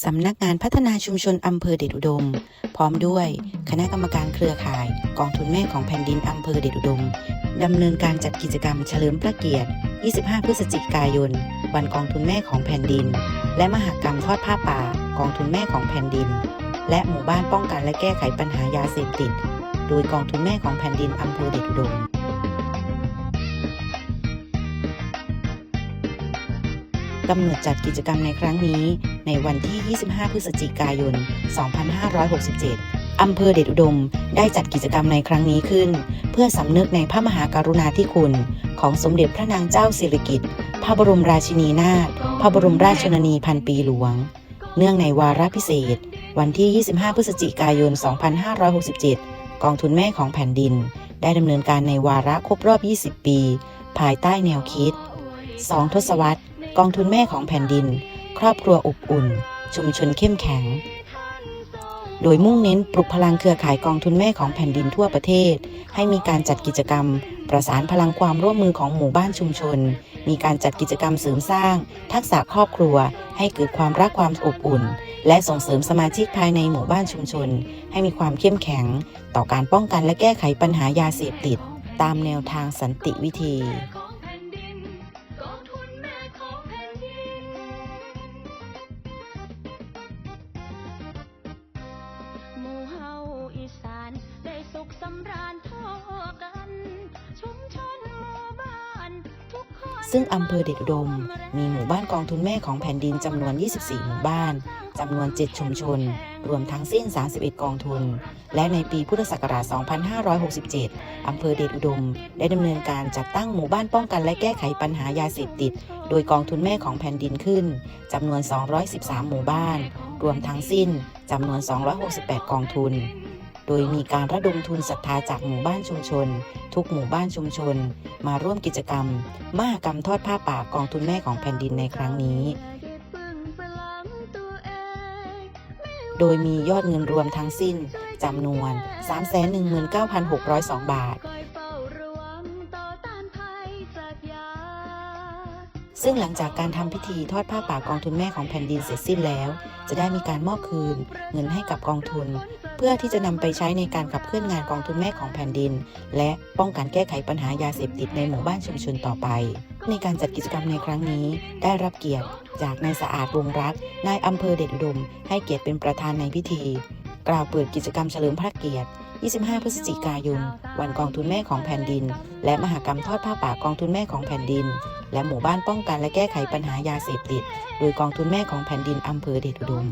สำนักงานพัฒนาชุมชนอำเภอเดชอุดม พร้อมด้วยคณะกรรมการเครือข่าย กองทุนแม่ของแผ่นดินอำเภอเดชอุดมดำเนินการจัดกิจกรรมเฉลิมพระเกียรติ 25 พฤศจิกายน วันกองทุนแม่ของแผ่นดิน และมหกรรมทอดผ้าป่ากองทุนแม่ของแผ่นดิน และหมู่บ้านป้องกันและแก้ไขปัญหายาเสพติด โดยกองทุนแม่ของแผ่นดินอำเภอเดชอุดม กำหนดจัดกิจกรรมในครั้งนี้ ในวันที่ 25 พฤศจิกายน 2567 อำเภอเดชอุดมได้จัดกิจกรรมในครั้งนี้ขึ้น เพื่อสำนึกในพระมหากรุณาธิคุณ ของสมเด็จพระนางเจ้าสิริกิติ์ พระบรมราชินีนาถ พระบรมราชชนนีพันปีหลวง เนื่องในวาระพิเศษ วันที่ 25 พฤศจิกายน 2567 กองทุนแม่ของแผ่นดิน ได้ดำเนินการในวาระครบรอบ 20 ปี ภายใต้แนวคิด 2 ทศวรรษ กองทุนแม่ของแผ่นดิน ครอบครัวอบอุ่น ชุมชนเข้มแข็ง โดยมุ่งเน้นปลุกพลังเครือข่ายกองทุนแม่ของแผ่นดินทั่วประเทศ ให้มีการจัดกิจกรรม ประสานพลังความร่วมมือของหมู่บ้านชุมชน มีการจัดกิจกรรมเสริมสร้าง ทักษะครอบครัว ให้เกิดความรักความอบอุ่น และส่งเสริมสมาชิกภายในหมู่บ้านชุมชน ให้มีความเข้มแข็ง ต่อการป้องกันและแก้ไขปัญหายาเสพติด ตามแนวทางสันติวิธี อีสานได้สุขสำราญทั่วกัน ชุมชนหมู่บ้านทุกคนซึ่งอำเภอเดชอุดม มีหมู่บ้านกองทุนแม่ของแผ่นดินจำนวน 24 หมู่บ้านจำนวน 7 ชุมชน รวมทั้งสิ้น 31 กองทุน และในปีพุทธศักราช 2567 อำเภอเดชอุดม ได้ดำเนินการจัดตั้งหมู่บ้านป้องกันและแก้ไขปัญหายาเสพติด โดยกองทุนแม่ของแผ่นดินขึ้นจำนวน 213 หมู่บ้าน รวมทั้งสิ้นจำนวน 268 กองทุน โดยมีการระดมทุนศรัทธาจากหมู่บ้านชุมชน ทุกหมู่บ้านชุมชน มาร่วมกิจกรรม มหกรรมทอดผ้าป่ากองทุนแม่ของแผ่นดินในครั้งนี้ โดยมียอดเงินรวมทั้งสิ้นจำนวน 319,602 บาท ซึ่งหลังจากการทำพิธีทอดผ้าป่ากองทุนแม่ของแผ่นดินเสร็จสิ้นแล้ว จะได้มีการมอบคืน เงินให้กับกองทุน เพื่อที่จะนำไปใช้ในการขับเคลื่อนงานกองทุนแม่ของแผ่นดิน และป้องกันแก้ไขปัญหายาเสพติดในหมู่บ้านชุมชนต่อไป ในการจัดกิจกรรมในครั้งนี้ได้รับเกียรติ จากนายสะอาดวงรักนายอำเภอเดชอุดม ให้เกียรติเป็นประธานในพิธี กล่าวเปิดกิจกรรมเฉลิมพระเกียรติ 25 พฤศจิกายน วันกองทุนแม่ของแผ่นดิน และมหกรรมทอดผ้าป่ากองทุนแม่ของแผ่นดิน และหมู่บ้านป้องกันและแก้ไขปัญหายาเสพติด โดยกองทุนแม่ของแผ่นดินอำเภอเดชอุดม